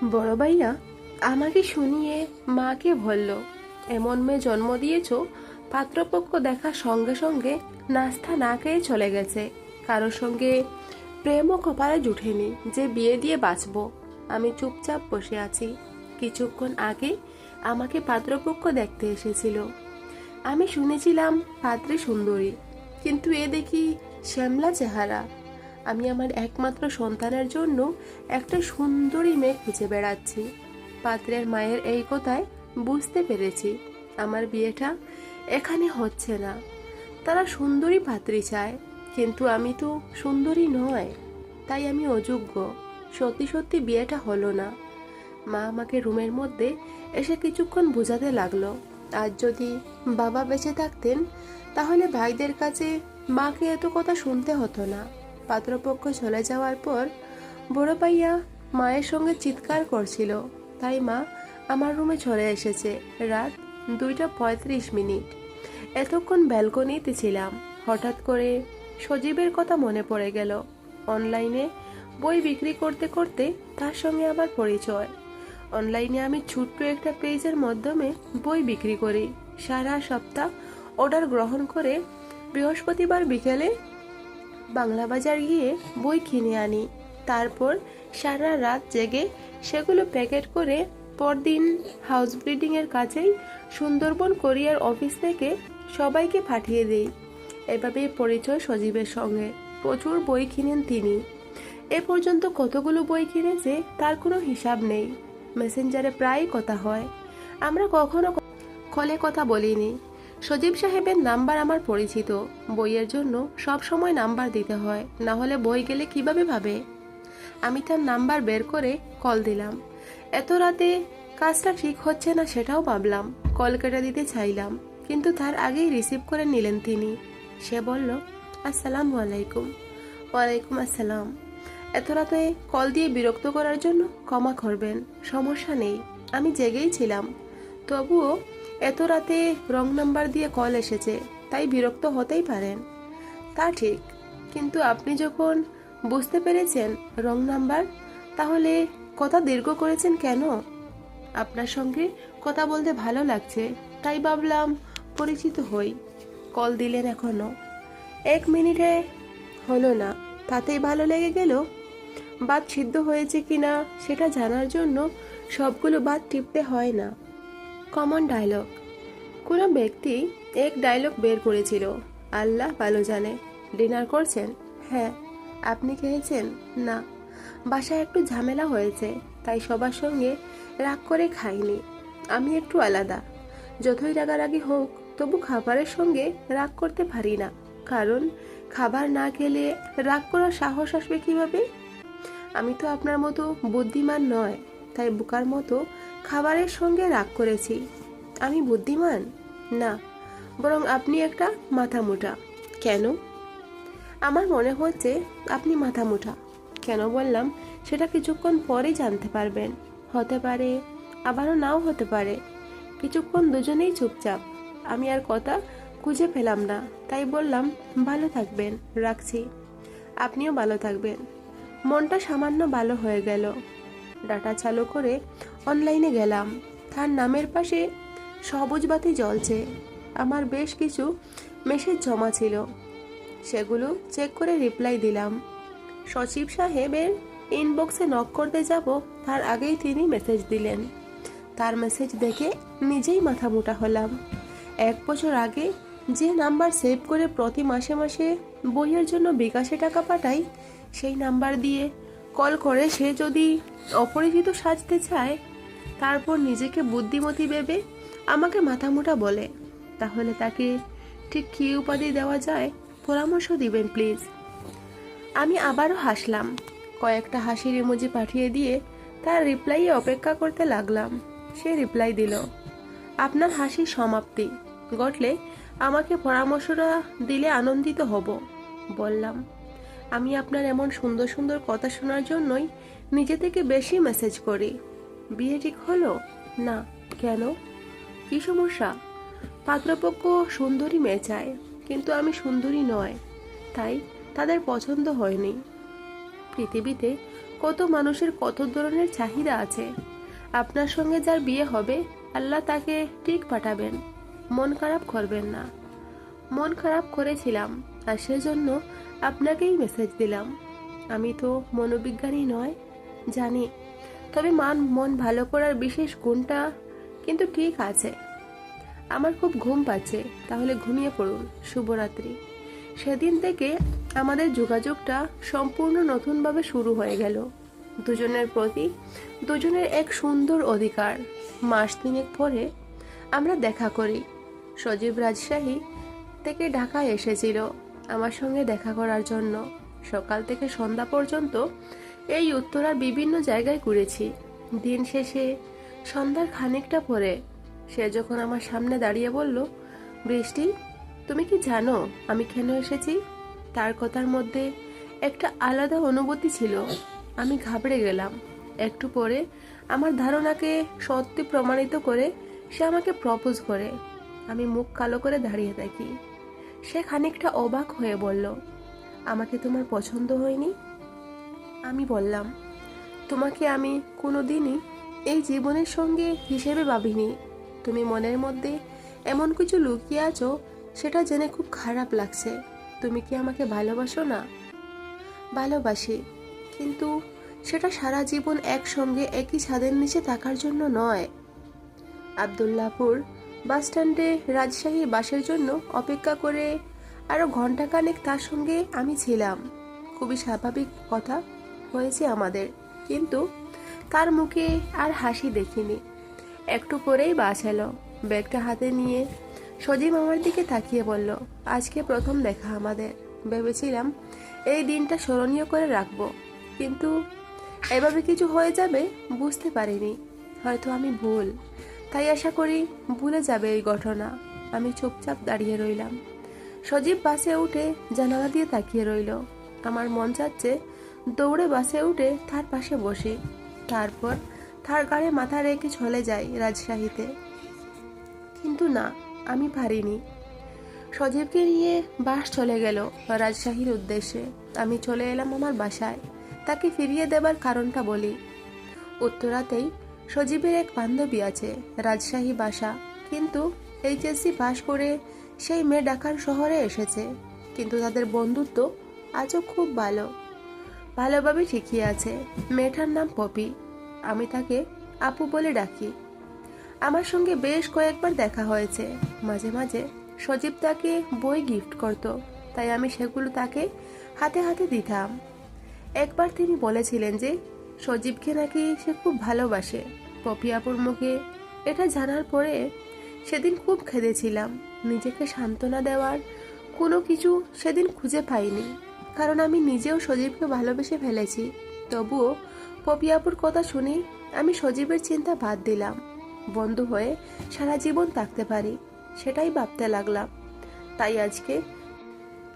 বড় ভাইয়া, আমাকে শুনিয়ে মাকে বলল, এমন মেয়ে জন্ম দিয়েছ, পাত্রপক্ষ দেখার সঙ্গে সঙ্গে নাস্তা না খেয়ে চলে গেছে। কারোর সঙ্গে প্রেমও কপালে জুটেনি যে বিয়ে দিয়ে বাঁচব। আমি চুপচাপ বসে আছি। কিছুক্ষণ আগে আমাকে পাত্রপক্ষ দেখতে এসেছিল। আমি শুনেছিলাম পাত্রী সুন্দরী, কিন্তু এ দেখি শ্যামলা চেহারা। আমি আমার একমাত্র সন্তানের জন্য একটা সুন্দরী মেয়ে খুঁজে বেড়াচ্ছি। পাত্রের মায়ের এই কথায় বুঝতে পেরেছি, আমার বিয়েটা এখানে হচ্ছে না। তারা সুন্দরী পাত্রী চায়, কিন্তু আমি তো সুন্দরী নয়, তাই আমি অযোগ্য। সত্যি সত্যি বিয়েটা হলো না। মা আমাকে রুমের মধ্যে এসে কিছুক্ষণ বোঝাতে লাগল। আর যদি বাবা বেঁচে থাকতেন, তাহলে ভাইদের কাছে মাকে এত কথা শুনতে হতো না। পাত্রপক্ষ চলে যাওয়ার পর বড় ভাইয়া মায়ের সঙ্গে চিৎকার করছিল। তাই মা আমার রুমে চলে এসেছে। রাত দুইটা পঁয়ত্রিশ মিনিট। এতক্ষণ ব্যালকনিতে ছিলাম। হঠাৎ করে সজীবের কথা মনে পড়ে গেল। অনলাইনে বই বিক্রি করতে করতে তার সঙ্গে আমার পরিচয়। অনলাইনে আমি ছোট্ট একটা পেজের মাধ্যমে বই বিক্রি করি। সারা সপ্তাহ অর্ডার গ্রহণ করে বৃহস্পতিবার বিকেলে বাংলা বাজার গিয়ে বই কিনে আনি। তারপর সারা রাত জেগে সেগুলো প্যাকেট করে পরদিন হাউস ব্রিডিংয়ের কাছেই সুন্দরবন কোরিয়ার অফিস থেকে সবাইকে পাঠিয়ে দিই। এভাবেই পরিচয় সজীবের সঙ্গে। প্রচুর বই কিনেন তিনি। এ পর্যন্ত কতগুলো বই কিনেছে তার কোনো হিসাব নেই। মেসেঞ্জারে প্রায় কথা হয়। আমরা কখনো কলে কথা বলিনি। সজীব সাহেবের নাম্বার আমার পরিচিত। বইয়ের জন্য সব সময় নাম্বার দিতে হয়, না হলে বই গেলে কীভাবে ভাবে? আমি তার নাম্বার বের করে কল দিলাম। এত রাতে কাজটা ঠিক হচ্ছে না সেটাও ভাবলাম, কল কেটে দিতে চাইলাম, কিন্তু তার আগেই রিসিভ করে নিলেন তিনি। সে বলল, আসসালামু আলাইকুম। ওয়ালাইকুম আসসালাম। এত রাতে কল দিয়ে বিরক্ত করার জন্য ক্ষমা করবেন, সমস্যা নেই, আমি জেগেই ছিলাম। তবুও এত রাতে রং নাম্বার দিয়ে কল এসেছে, তাই বিরক্ত হতেই পারেন। তা ঠিক, কিন্তু আপনি যখন বুঝতে পেরেছেন রং নাম্বার, তাহলে কথা দীর্ঘ করেছেন কেন? আপনার সঙ্গে কথা বলতে ভালো লাগছে, তাই ভাবলাম পরিচিত হই। কল দিলেন এখনও। এক মিনিটে হলো না, তাতেই ভালো লেগে গেল। বাদ সিদ্ধ হয়েছে কিনা সেটা জানার জন্য সবগুলো বাদ টিপতে হয় না। কমন ডায়লগ কোনো ব্যক্তি এক ডায়লগ বের করেছিল। আল্লাহ ভালো জানে। ডিনার করছেন? হ্যাঁ। আপনি খেয়েছেন? না। বাসায় একটু ঝামেলা হয়েছে, তাই সবার সঙ্গে রাগ করে খাইনি। আমি একটু আলাদা। যতই রাগারাগি হোক, তবু খাবারের সঙ্গে রাগ করতে পারি না। কারণ খাবার না খেলে রাগ করার সাহস আসবে কীভাবে? আমি তো আপনার মতো বুদ্ধিমান নয়, তাই বুকার মতো খাবারের সঙ্গে রাগ করেছি। আমি বুদ্ধিমান? না, বরং আপনি একটা মাথা মোটা কেন? আমার মনে হচ্ছে আপনি মাথা মুঠা কেন বললাম, সেটা কিছুক্ষণ পরেই জানতে পারবেন। হতে পারে, আবারও নাও হতে পারে। কিছুক্ষণ দুজনেই চুপচাপ। আমি আর কথা খুঁজে পেলাম না, তাই বললাম, ভালো থাকবেন, রাখছি। আপনিও ভালো থাকবেন। মনটা সামান্য ভালো হয়ে গেল। ডাটা চালু করে অনলাইনে গেলাম। তার নামের পাশে সবুজ বাতি জ্বলছে। আমার বেশ কিছু মেসেজ জমা ছিল। সেগুলো চেক করে রিপ্লাই দিলাম। সচিব সাহেবের ইনবক্সে নক করতে যাব, তার আগেই তিনি মেসেজ দিলেন। তার মেসেজ দেখে নিজেই মাথা মোটা হলাম। এক বছর আগে যে নাম্বার সেভ করে প্রতি মাসে মাসে বইয়ের জন্য বিকাশে টাকা পাঠাই, সেই নাম্বার দিয়ে কল করে সে যদি অপরিচিত সাজতে চায় তারপর নিজেকে বুদ্ধিমতী ভেবে আমাকে মাথা মোটা বলে, তাহলে তাকে ঠিক কী উপাধি দেওয়া যায়? পরামর্শ দিবেন, প্লিজ। আমি আবারও হাসলাম। কয়েকটা হাসির ইমোজি পাঠিয়ে দিয়ে তার রিপ্লাই অপেক্ষা করতে লাগলাম। সে রিপ্লাই দিল, আপনার হাসির সমাপ্তি। ঘটলে আমাকে পরামর্শটা দিলে আনন্দিত হব। বললাম, আমি আপনার এমন সুন্দর সুন্দর কথা শোনার জন্যই নিজে থেকে বেশি মেসেজ করি। বিয়ে ঠিক হলো? না। কেন? কি সমস্যা? পাত্রপক্ষ সুন্দরী মেয়ে চায়, কিন্তু আমি সুন্দরী নয়। তাই তাদের পছন্দ হয়নি। পৃথিবীতে কত মানুষের কত ধরনের চাহিদা আছে? আপনার সঙ্গে যার বিয়ে হবে, আল্লাহ তাকে ঠিক পাঠাবেন। মন খারাপ করবেন না। মন খারাপ করেছিলাম, আর সেজন্য আপনাকেই মেসেজ দিলাম। আমি তো মনোবিজ্ঞানী নয়, জানি। তবে মান মন ভালো করার বিশেষ গুণটা কিন্তু ঠিক আছে। আমার খুব ঘুম পাচ্ছে, তাহলে ঘুমিয়ে পড়ুন। শুভরাত্রি। সেদিন থেকে আমাদের যোগাযোগটা সম্পূর্ণ নতুনভাবে শুরু হয়ে গেল। দুজনের প্রতি দুজনের এক সুন্দর অধিকার। মাস তিনেক পরে আমরা দেখা করি। সজীব রাজশাহী থেকে ঢাকায় এসেছিল আমার সঙ্গে দেখা করার জন্য। সকাল থেকে সন্ধ্যা পর্যন্ত এই উত্তরার বিভিন্ন জায়গায় ঘুরেছি। দিন শেষে সন্ধ্যার খানিকটা পরে সে যখন আমার সামনে দাঁড়িয়ে বলল, বৃষ্টি, তুমি কি জানো আমি কেন এসেছি? তার কথার মধ্যে একটা আলাদা অনুভূতি ছিল। আমি ঘাবড়ে গেলাম। একটু পরে আমার ধারণাকে সত্যি প্রমাণিত করে সে আমাকে প্রপোজ করে। আমি মুখ কালো করে দাঁড়িয়ে থাকি। সে খানিকটা অবাক হয়ে বলল, আমাকে তোমার পছন্দ হয়নি? আমি বললাম, তোমাকে আমি কোনো দিনই এই জীবনের সঙ্গে হিসেবে ভাবিনি। তুমি মনের মধ্যে এমন কিছু লুকিয়ে আছো, সেটা জেনে খুব খারাপ লাগছে। তুমি কি আমাকে ভালোবাসো না? ভালোবাসি, কিন্তু সেটা সারা জীবন একসঙ্গে একই ছাদের নিচে থাকার জন্য নয়। আবদুল্লাপুর বাস স্ট্যান্ডে রাজশাহী বাসের জন্য অপেক্ষা করে আরও ঘন্টাখানেক তার সঙ্গে আমি ছিলাম। খুবই স্বাভাবিক কথা হয়েছে আমাদের। কিন্তু তার মুখে আর হাসি দেখিনি। একটু পরেই বাস এলো। ব্যাগটা হাতে নিয়ে সজীব আমার দিকে তাকিয়ে বলল, আজকে প্রথম দেখা আমাদের। ভেবেছিলাম এই দিনটা স্মরণীয় করে রাখব। কিন্তু এভাবে কিছু হয়ে যাবে বুঝতে পারিনি। হয়তো আমি ভুল। তাই আশা করি ভুলে যাবে এই ঘটনা। আমি চুপচাপ দাঁড়িয়ে রইলাম। সজীব বাসে উঠে জানালা দিয়ে তাকিয়ে রইল। আমার মন চাচ্ছে দৌড়ে বাসে উঠে তার পাশে বসি। তারপর তার গাড়ে মাথা রেখে চলে যাই রাজশাহীতে। কিন্তু না, আমি পারিনি। সজীবকে নিয়ে বাস চলে গেল রাজশাহীর উদ্দেশ্যে। আমি চলে এলাম আমার বাসায়। তাকে ফিরিয়ে দেবার কারণটা বলি। উত্তরাতেই সজীবের এক বান্ধবী আছে, রাজশাহী বাসা। কিন্তু এইচএসসি পাশ করে সেই মেয়ে ঢাকার শহরে এসেছে। কিন্তু তাদের বন্ধুত্ব আজও খুব ভালো। ভালোভাবে ঠিকই আছে। মেয়েটার নাম পপি। আমি তাকে আপু বলে ডাকি। আমার সঙ্গে বেশ কয়েকবার দেখা হয়েছে। মাঝে মাঝে সজীব তাকে বই গিফট করত, তাই আমি সেগুলো তাকে হাতে হাতে দিতাম। একবার তিনি বলেছিলেন যে, সজীবকে নাকি সে খুব ভালোবাসে। পপি আপুর মুখে এটা জানার পরে সেদিন খুব খেদেছিলাম। নিজেকে সান্ত্বনা দেওয়ার কোনো কিছু সেদিন খুঁজে পাইনি। কারণ আমি নিজেও সজীবকে ভালোবেসে ফেলেছি। তবুও পপি আপুর কথা শুনে আমি সজীবের চিন্তা বাদ দিলাম। বন্ধু হয়ে সারা জীবন থাকতে পারি, সেটাই ভাবতে লাগলাম। তাই আজকে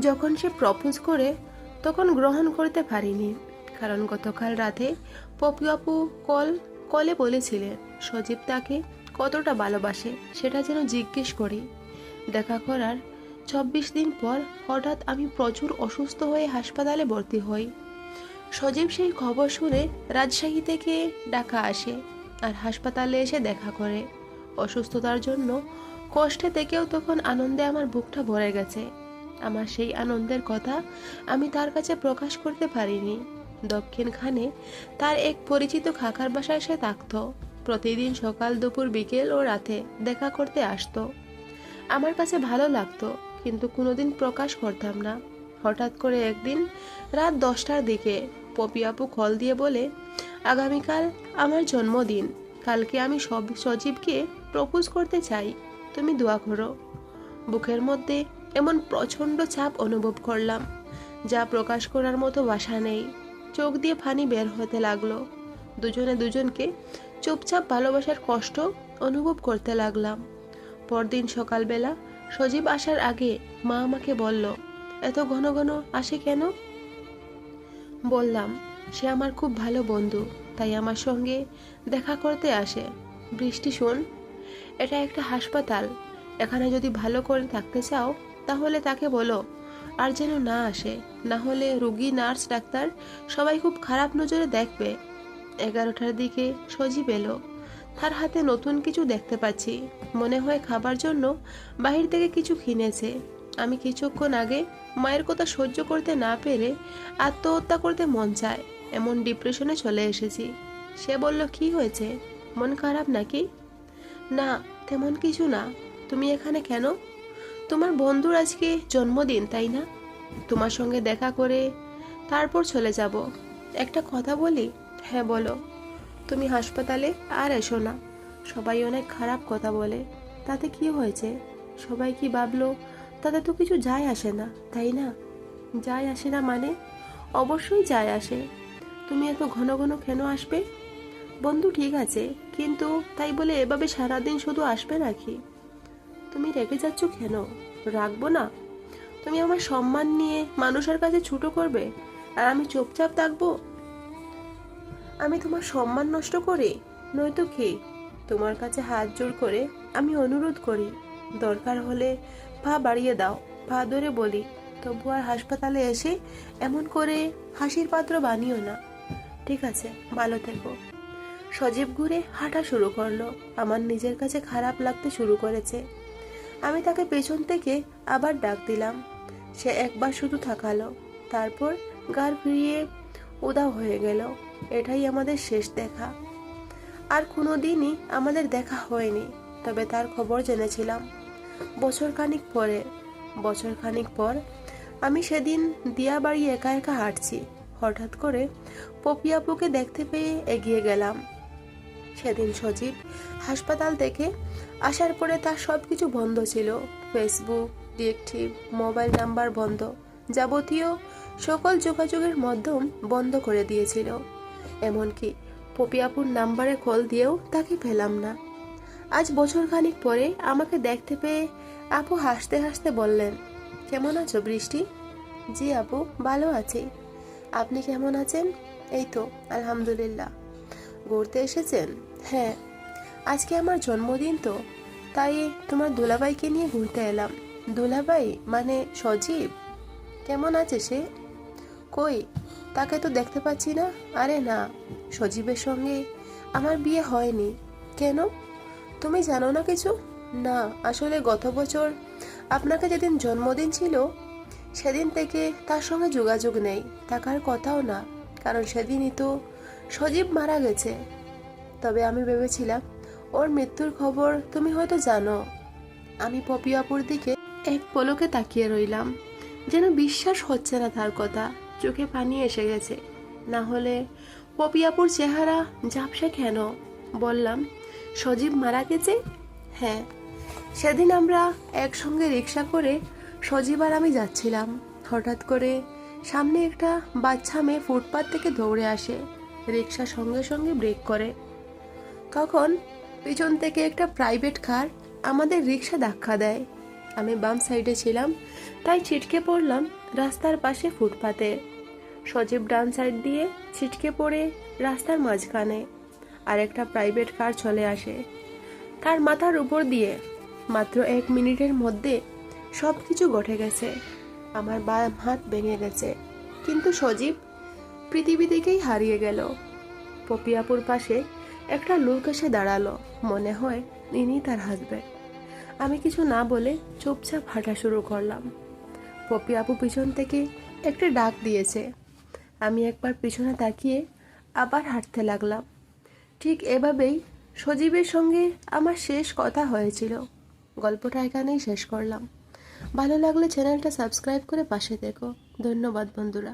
যখন সে প্রপোজ করে, তখন গ্রহণ করতে পারিনি। কারণ গতকাল রাতে পপি আপু কল কলে বলেছিলেন, সজীব তাকে কতটা ভালোবাসে সেটা যেন জিজ্ঞেস করি। দেখা করার চব্বিশ দিন পর হঠাৎ আমি প্রচুর অসুস্থ হয়ে হাসপাতালে ভর্তি হই। সজীব সেই খবর শুনে রাজশাহী থেকে ডাকা আসে আর হাসপাতালে এসে দেখা করে। অসুস্থতার জন্য কষ্টে থেকেও তখন আনন্দে আমার বুকটা ভরে গেছে। আমার সেই আনন্দের কথা আমি তার কাছে প্রকাশ করতে পারিনি। দক্ষিণখানে তার এক পরিচিত খাকার বাসায় সে থাকত। প্রতিদিন সকাল দুপুর বিকেল ও রাতে দেখা করতে আসতো। আমার কাছে ভালো লাগতো। কিন্তু কোনোদিন প্রকাশ করতাম না। হঠাৎ করে একদিন রাত দশটার দিকে পপি আপু কল দিয়ে বলে, আগামীকাল আমার জন্মদিন। কালকে আমি সব সজীবকে প্রপোজ করতে চাই। তুমি দোয়া করো। বুকের মধ্যে এমন প্রচণ্ড চাপ অনুভব করলাম, যা প্রকাশ করার মতো বাসা নেই। চোখ দিয়ে ফানি বের হতে লাগল। দুজনে দুজনকে চুপচাপ ভালোবাসার কষ্ট অনুভব করতে লাগলাম। পরদিন সকালবেলা সজীব আসার আগে মা আমাকে বলল, এত ঘন ঘন আসে কেন? বললাম, সে আমার খুব ভালো বন্ধু, তাই আমার সঙ্গে দেখা করতে আসে। বৃষ্টি শোন, এটা একটা হাসপাতাল, এখানে যদি ভালো করে থাকতে চাও, তাহলে তাকে বলো, আর যেন না আসে। না হলে রুগী, নার্স, ডাক্তার সবাই খুব খারাপ নজরে দেখবে। এগারোটার দিকে সজীব এলো। তার হাতে নতুন কিছু দেখতে পাচ্ছি। মনে হয় খাবার জন্য বাহির থেকে কিছু কিনেছে। আমি কিছুক্ষণ আগে মায়ের কথা সহ্য করতে না পেরে আত্মহত্যা করতে মন চায়, এমন ডিপ্রেশনে চলে এসেছি। সে বলল, কি হয়েছে? মন খারাপ নাকি? না, তেমন কিছু না। তুমি এখানে কেন? তোমার বন্ধুর আজকে জন্মদিন, তাই না? তোমার সঙ্গে দেখা করে তারপর চলে যাব। একটা কথা বলি? হ্যাঁ বলো। তুমি হাসপাতালে আর এসো না। সবাই অনেক খারাপ কথা বলে। তাতে কি হয়েছে? সবাই কি ভাবলো, তাতে তো কিছু যায় আসে না, তাই না? যায় আসে না মানে? অবশ্যই যায় আসে। তুমি এত ঘন ঘন কেন আসবে? বন্ধু, ঠিক আছে, কিন্তু তাই বলে এভাবে সারাদিন শুধু আসবে নাকি? তুমি রেগে যাচ্ছ কেন? রাখব না? তুমি আমার সম্মান নিয়ে মানুষের কাছে ছুটো করবে? আর আমি চুপচাপ থাকব? আমি তোমার সম্মান নষ্ট করি? নয়তো কি? তোমার কাছে হাত জোর করে আমি অনুরোধ করি। দরকার হলে পা বাড়িয়ে দাও। পা ধরে বলি, তবু আর হাসপাতালে এসে এমন করে হাসির পাত্র বানিও না। ঠিক আছে, ভালো থেকো। সজীব ঘুরে হাঁটা শুরু করল। আমার নিজের কাছে খারাপ লাগতে শুরু করেছে। আমি তাকে পেছন থেকে আবার ডাক দিলাম। সে একবার শুধু থাকালো। তারপর গার ফিরিয়ে উদাও হয়ে গেল। এটাই আমাদের শেষ দেখা। আর কোনো দিনই আমাদের দেখা হয়নি, তবে তার খবর জেনেছিলাম। বছর খানিক পরে বছর খানিক পর আমি সেদিন দিয়া বাড়ি একা একা হাঁটছি। হঠাৎ করে পপিয়াপুকে দেখতে পেয়ে এগিয়ে গেলাম। সেদিন সজীব হাসপাতাল থেকে আসার পরে তার সব কিছু বন্ধ ছিল। ফেসবুক, ডিএকটিভ, মোবাইল নাম্বার বন্ধ, যাবতীয় সকল যোগাযোগের মাধ্যম বন্ধ করে দিয়েছিল। এমনকি পপিয়াপুর নাম্বারে কল দিয়েও তাকে পেলাম না। আজ বছর খানিক পরে আমাকে দেখতে পেয়ে আপু হাসতে হাসতে বললেন, কেমন আছো বৃষ্টি? জি আপু, ভালো আছি। আপনি কেমন আছেন? এই তো, আলহামদুলিল্লাহ। ঘুরতে এসেছেন? হ্যাঁ। আজকে আমার জন্মদিন তো, তাই তোমার দুলাভাইকে নিয়ে ঘুরতে এলাম। দুলাভাই মানে সজীব? কেমন আছে সে? কই তাকে তো দেখতে পাচ্ছি না। আরে না, সজীবের সঙ্গে আমার বিয়ে হয়নি। কেন? তুমি জানো না কিছু? না, আসলে গত বছর আপনাকে যেদিন জন্মদিন ছিল, সেদিন থেকে তার সঙ্গে যোগাযোগ নেই। থাকার কথাও না, কারণ সেদিনই তো সজীব মারা গেছে। তবে আমি ভেবেছিলাম, ওর মৃত্যুর খবর তুমি হয়তো জানো। আমি পপিয়াপুর দিকে এক পলকে তাকিয়ে রইলাম, যেন বিশ্বাস হচ্ছে না তার কথা। চোখে পানি এসে গেছে। না হলে পপিয়াপুর চেহারা ঝাপসা কেন? বললাম, সজীব মারা গেছে? হ্যাঁ সেদিন আমরা একসঙ্গে রিক্সা করে সজীব আর আমি যাচ্ছিলাম। হঠাৎ করে সামনে একটা বাচ্চা মেয়ে ফুটপাত থেকে দৌড়ে আসে, রিক্সা সঙ্গে সঙ্গে ব্রেক করে। তখন পিছন থেকে একটা প্রাইভেট কার আমাদের রিক্সা ধাক্কা দেয়। আমি বাম সাইডে ছিলাম, তাই ছিটকে পড়লাম রাস্তার পাশে ফুটপাতে। সজীব ডান সাইড দিয়ে ছিটকে পড়ে রাস্তার মাঝখানে আর একটা প্রাইভেট কার চলে আসে। তার মাথার উপর দিয়ে মাত্র এক মিনিটের মধ্যে সব কিছু ঘটে গেছে। আমার বাম হাত ভেঙে গেছে। কিন্তু সজীব পৃথিবী থেকেই হারিয়ে গেল। পপিয়াপুর পাশে একটা লোক এসে দাঁড়াল। মনে হয় ইনি তার হাজব্যান্ড আমি কিছু না বলে চুপচাপ হাঁটা শুরু করলাম। পপি আপু পিছন থেকে একটা ডাক দিয়েছে। আমি একবার পিছনে তাকিয়ে আবার হাঁটতে লাগলাম। ঠিক এভাবেই সজীবের সঙ্গে আমার শেষ কথা হয়েছিল। গল্পটা এখানেই শেষ করলাম। ভালো লাগলে চ্যানেলটা সাবস্ক্রাইব করে পাশে দেখো। ধন্যবাদ বন্ধুরা।